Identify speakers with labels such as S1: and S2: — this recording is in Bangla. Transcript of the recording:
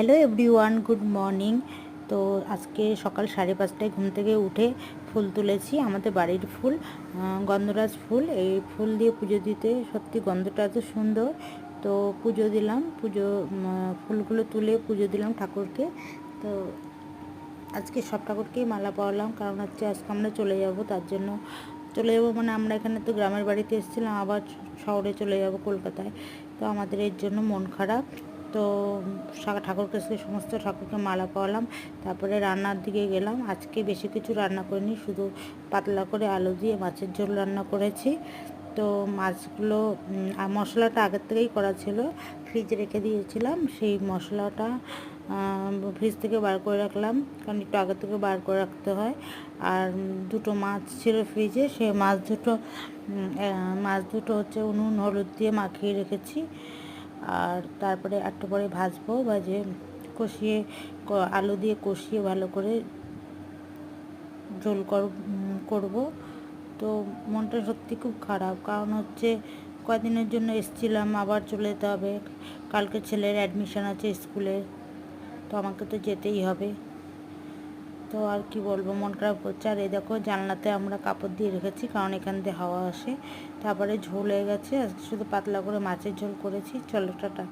S1: Hello everyone, good morning. তো আজকে সকাল সাড়ে পাঁচটায় ঘুম থেকে উঠে ফুল তুলেছি, আমাদের বাড়ির ফুল গন্ধরাজ ফুল। এই ফুল দিয়ে পুজো দিতে সত্যি গন্ধটা এত সুন্দর। তো পুজো দিলাম, পুজো ফুলগুলো তুলে পুজো দিলাম ঠাকুরকে। তো আজকে সব ঠাকুরকেই মালা পাওয়ালাম কারণ হচ্ছে আজকে আমরা চলে যাব, তার জন্য চলে যাব মানে আমরা এখানে তো গ্রামের বাড়িতে এসেছিলাম, আবার শহরে চলে যাব কলকাতায়। তো আমাদের এর জন্য মন খারাপ। তো ঠাকুরকে সমস্ত ঠাকুরকে মালা পরালাম, তারপরে রান্নার দিকে গেলাম। আজকে বেশি কিছু রান্না করিনি, শুধু পাতলা করে আলু দিয়ে মাছের ঝোল রান্না করেছি। তো মাছগুলো মশলাটা আগের থেকেই করা ছিল, ফ্রিজে রেখে দিয়েছিলাম। সেই মশলাটা ফ্রিজ থেকে বার করে রাখলাম, কারণ একটু আগে থেকে বার করে রাখতে হয়। আর দুটো মাছ ছিল ফ্রিজে সেই মাছ দুটো মাছ দুটো হচ্ছে উনুন, হলুদ দিয়ে মাখিয়ে রেখেছি। আর তারপরে একটু পরে ভাজবো, ভাজে কষিয়ে আলু দিয়ে কষিয়ে ভালো করে করব করব। তো মনটা সত্যি খুব খারাপ, কারণ হচ্ছে কদিনের জন্য এসছিলাম, আবার চলে যেতে হবে। কালকে ছেলের অ্যাডমিশান আছে স্কুলে, তো আমাকে তো যেতেই হবে। তো আর কি বলব, মন খারাপ করছে। আর এই দেখো, জানলাতে আমরা কাপড় দিয়ে রেখেছি, কারণ এখান দিয়ে হাওয়া আসে। তারপরে ঝোল হয়ে গেছে শুধু পাতলা করে মাছের ঝোল করেছি। চলো, টাটা।